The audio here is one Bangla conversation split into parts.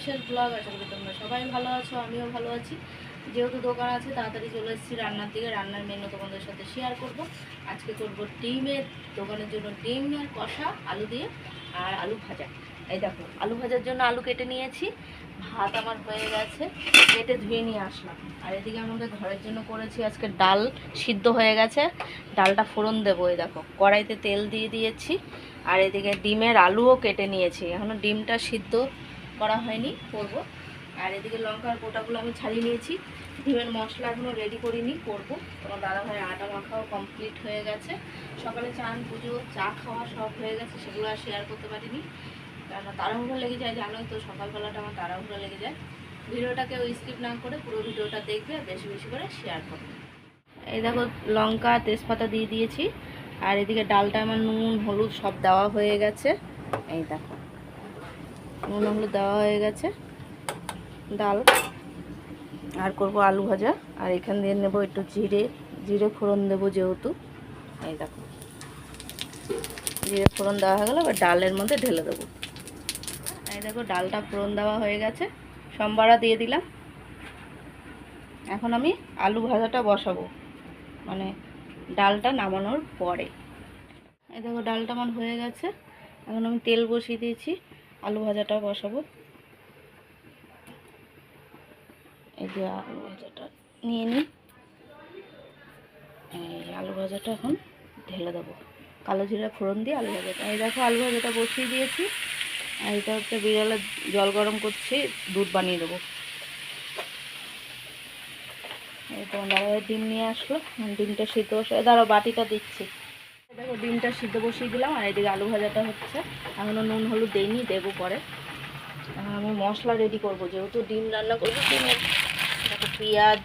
বিশেষ ব্লগ আশা করি তোমরা সবাই ভালো আছো, আমিও ভালো আছি। যেহেতু দোকান আছে, তাড়াতাড়ি চলে এসেছি রান্নার দিকে, রান্নার মেনু তোমাদের সাথে শেয়ার করব। আজকে করব ডিমের, দোকানের জন্য ডিমের কষা, আলু দিয়ে আর আলু ভাজা। এই দেখো, আলু ভাজার জন্য আলু কেটে নিয়েছি। ভাত আমার হয়ে গেছে, কেটে ধুয়ে নিয়ে আসলাম। আর এদিকে আমাদের ঘরের জন্য করেছি আজকে ডাল, সিদ্ধ হয়ে গেছে। ডালটা ফোড়ন দেবো, এই দেখো, কড়াইতে তেল দিয়ে দিয়েছি। আর এদিকে ডিমের আলুও কেটে নিয়েছি। এখনও ডিমটা সিদ্ধ করা হয়নি, করব। আর এদিকে লঙ্কার গোটাগুলো আমি ছাড়িয়ে নিয়েছি। ডিমের মশলা এখনও রেডি করিনি, করব। তোমার দাদা ভাই আটা মাখাও কমপ্লিট হয়ে গেছে। সকালে চান, পুজো, চা খাওয়া সব হয়ে গেছে, সেগুলো আর শেয়ার করতে পারিনি। কারণ তাড়াহুড়ো লেগে যায়, জানোই তো সকালবেলাটা আমার তাড়াহুড়ো লেগে যায়। ভিডিওটাকে ওই স্কিপ না করে পুরো ভিডিওটা দেখবে আর বেশি বেশি করে শেয়ার করবে। এই দেখো লঙ্কা, তেজপাতা দিয়ে দিয়েছি। আর এদিকে ডালটা আমার নুন, হলুদ সব দেওয়া হয়ে গেছে। এই দেখো। নুন হলুদ দেওয়া হয়ে গেছে। ডাল। আর করব আলু ভাজা। আর এখান দিয়ে নেব একটু জিরে। জিরে ফোড়ন দেবো যেহেতু। এই দেখো। জিরে ফোড়ন দেওয়া হয়ে গেলো, এবার ডালের মধ্যে ঢেলে দেবো। এই দেখো, ডালটা ফোড়ন দেওয়া হয়ে গেছে। সম্বারা দিয়ে দিলাম। এখন আমি আলু ভাজাটা বসাবো। মানে ডালটা নামানোর পরে। এই দেখো, ডালটা আমার হয়ে গেছে। এখন আমি তেল বসিয়ে দিয়েছি। আলু ভাজাটা বসাবো। এই যে আলু ভাজাটা নিয়ে নিই। এই আলু ভাজাটা এখন ঢেলে দেবো। কালো জিরা ফোড়ন দিয়ে আলু ভাজাটা। এই দেখো আলু ভাজাটা বসিয়ে দিয়েছি। আর এটা হচ্ছে বিড়ালে জল গরম করছি, দুধ বানিয়ে দেবো। এই তো দাদাভাই ডিম নিয়ে আসলো। ডিমটা সিদ্ধ বসে দাঁড়াও, বাটিটা দিচ্ছি। দেখো, ডিমটা সিদ্ধ বসিয়ে দিলাম, আর এদিকে আলু ভাজাটা হচ্ছে। এখনও নুন, হলুদ দেইনি, দেবো পরে। এখন আমি মশলা রেডি করব, যেহেতু ডিম রান্না করব ডিমের দেখো, পেঁয়াজ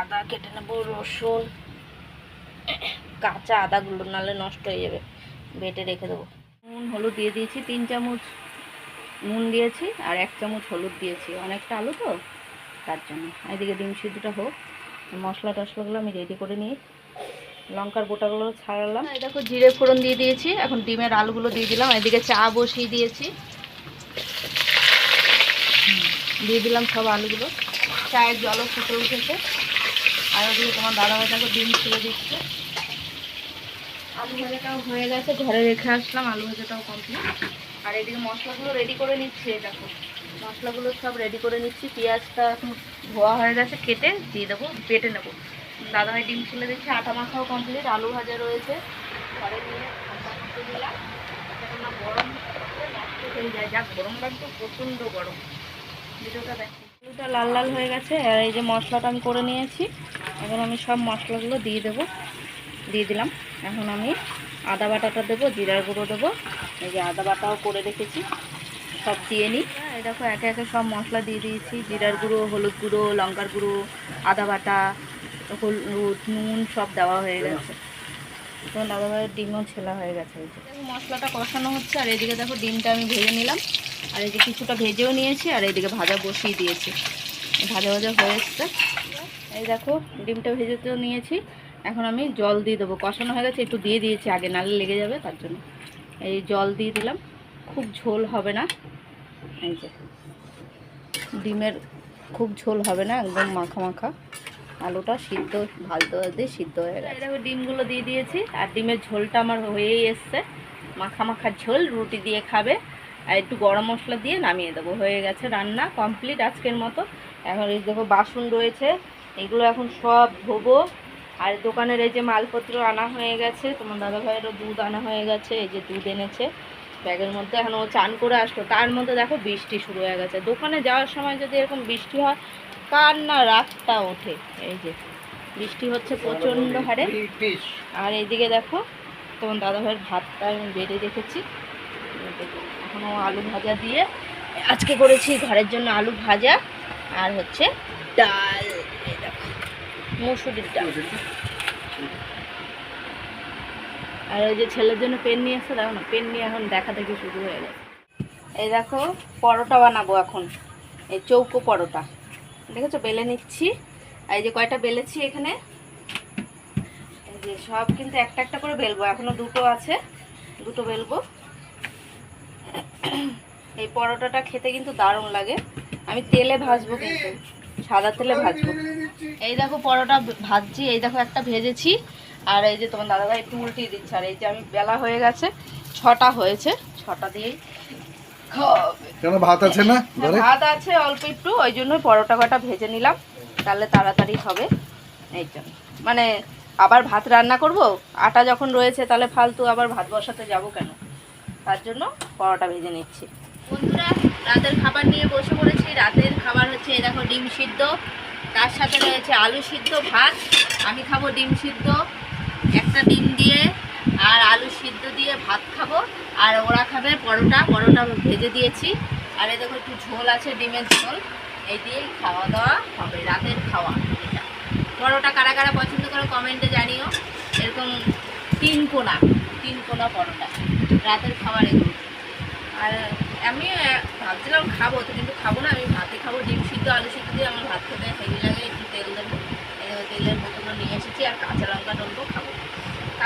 আদা কেটে নেব, রসুন, কাঁচা আদাগুলো নাহলে নষ্ট হয়ে যাবে, বেটে রেখে দেবো। নুন, হলুদ দিয়ে দিয়েছি, তিন চামচ নুন দিয়েছি, আর এক চামচ হলুদ দিয়েছি। অনেকটা আলু তো, তার জন্য। এদিকে ডিম সিদ্ধটা হোক মশলা টশলাগুলো আমি রেডি করে নিই। লঙ্কার গোটাগুলো ছাড়ালাম। এই দেখো জিরে ফোড়ন দিয়ে দিয়েছি। এখন ডিমের আলুগুলো দিয়ে দিলাম এদিকে চা বসিয়ে দিয়েছি। দিয়ে দিলাম সব আলুগুলো। চায়ের জলও ফুটে উঠেছে। আর ওদিকে তোমার দাদা ভাইটাকে ডিম ছেড়ে দিচ্ছে। আলু ভাজাটাও হয়ে গেছে, ঘরে রেখে আসলাম, আলু ভাজাটাও কমপ্লিট আর এদিকে মশলাগুলো রেডি করে নিচ্ছি দেখো। মশলাগুলো সব রেডি করে নিচ্ছি। পেঁয়াজটা এখন ধোয়া হয়ে গেছে, কেটে দিয়ে দেবো, বেটে নেব। দাদাভাই ডিম ছেলে দিচ্ছে, আটা মাখাও কমপ্লিট আলু ভাজা রয়েছে। ঘরে নিয়ে গরম নষ্ট হয়ে যায়। প্রচণ্ড লাল লাল হয়ে গেছে এই যে মশলাটা আমি করে নিয়েছি, এখন আমি সব মশলাগুলো দিয়ে দেবো। দিয়ে দিলাম। এখন আমি আদা বাটাটা দেবো, জিরার গুঁড়ো দেবো। এই যে আদা বাটাও করে রেখেছি, সব দিয়ে নিই। দেখো, একে একে সব মশলা দিয়ে দিয়েছি। জিরার গুঁড়ো, হলুদ গুঁড়ো, লঙ্কার গুঁড়ো, আদা বাটা হলুদ নুন সব দেওয়া হয়ে গেছে। তখন দাদাভাইয়ের ডিমও ছেলা হয়ে গেছে এই যে। মশলাটা কষানো হচ্ছে, আর এদিকে দেখো ডিমটা আমি ভেজে নিলাম। আর যে কিছুটা ভেজেও নিয়েছি, আর এইদিকে ভাজা বসিয়ে দিয়েছি। ভাজা ভাজা হয়ে এসছে। এই দেখো, ডিমটা ভেজেতেও নিয়েছি। এখন আমি জল দিয়ে দেবো। কষানো হয়ে গেছে, একটু দিয়ে দিয়েছি, আগে নালে লেগে যাবে, তার জন্য। এই জল দিয়ে দিলাম। খুব ঝোল হবে না। এই যে। ডিমের খুব ঝোল হবে না, একদম মাখা মাখা। আলুটা সিদ্ধ, ভাজতে ভাজতে সিদ্ধ হয়ে গেছে। দেখো ডিমগুলো দিয়ে দিয়েছি, আর ডিমের ঝোলটা আমার হয়েই এসছে। মাখা মাখা ঝোল, রুটি দিয়ে খাবে। আর একটু গরম মশলা দিয়ে নামিয়ে দেবো। হয়ে গেছে রান্না কমপ্লিট আজকের মতো। এখন এই দেখো বাসন রয়েছে, এগুলো এখন সব ধোবো। আর দোকানের এই যে মালপত্র আনা হয়ে গেছে, তোমার দাদা ভাইয়েরও দুধ আনা হয়ে গেছে, এই যে দুধ এনেছে। ব্যাগের মধ্যে এখন ও চান করে আসলো। তার মধ্যে দেখো বৃষ্টি শুরু হয়ে গেছে। দোকানে যাওয়ার সময় যদি এরকম বৃষ্টি হয় কার না রাতটা ওঠে। এই যে বৃষ্টি হচ্ছে প্রচণ্ড হারে। আর এইদিকে দেখো তোমার দাদা ভাইয়ের ভাতটা আমি বেড়ে রেখেছি এখনও আলু ভাজা দিয়ে আজকে করেছি ঘরের জন্য আলু ভাজা আর হচ্ছে ডাল। মুসুরির ডাল। আর ওই যে ছেলের জন্য পেন নিয়ে এসছে দেখো না পেন নিয়ে এখন দেখা দেখি শুরু হয়ে গেছে। এই দেখো পরোটা বানাবো এখন। এই চৌকো পরোটা। দেখেছ? বেলে নিচ্ছি। আর এই যে কয়টা বেলেছি এখানে? এই যে সব কিন্তু একটা একটা করে বেলবো। এখনও দুটো আছে। দুটো বেলবো। এই পরোটাটা খেতে কিন্তু দারুণ লাগে। আমি তেলে ভাজবো কিন্তু। সাদা তেলে ভাজবো। এই দেখো পরোটা ভাজছি। এই দেখো একটা ভেজেছি। আর এই যে তোমার দাদাভাই একটু উল্টিয়ে দিচ্ছে। আর এই যে আমি বেলা হয়ে গেছে। ছটা হয়েছে। ছটা দিয়েই খাওয়া। কেন ভাত আছে না ভাত আছে অল্প একটু ওই জন্য পরোটা কটা ভেজে নিলাম। তাহলে তাড়াতাড়ি হবে এই জন্য। মানে আবার ভাত রান্না করব? আটা যখন রয়েছে তাহলে ফালতু আবার ভাত বসাতে যাব কেন? তার জন্য পরোটা ভেজে নিচ্ছি। বন্ধুরা রাতের খাবার নিয়ে বসে পড়েছি। রাতের খাবার হচ্ছে এই দেখো ডিম সিদ্ধ। তার সাথে রয়েছে আলু সিদ্ধ ভাত। আমি খাব ডিম সিদ্ধ একটা ডিম দিয়ে আর আলু সিদ্ধ দিয়ে ভাত খাব। আর ওরা খাবে পরোটা পরোটা ভেজে দিয়েছি। আর এই দেখো একটু ঝোল আছে, ডিমের ঝোল। এই দিয়েই খাওয়া দাওয়া হবে, রাতের খাওয়া। এটা পরোটা কারা কারা পছন্দ করে কমেন্টে জানিও। এরকম তিন কোনা তিন কোনা পরোটা, রাতের খাবার এগুলো। আর আমি ভাবছিলাম খাব, তো কিন্তু খাব না, আমি ভাতে খাব ডিম সিদ্ধ, আলু সিদ্ধ দিয়ে আমার ভাত খেতে হেভি লাগে, একটু তেল দেবো। তেলের বোতলও নিয়ে এসেছি, আর কাঁচা লঙ্কা ডলবো খাব।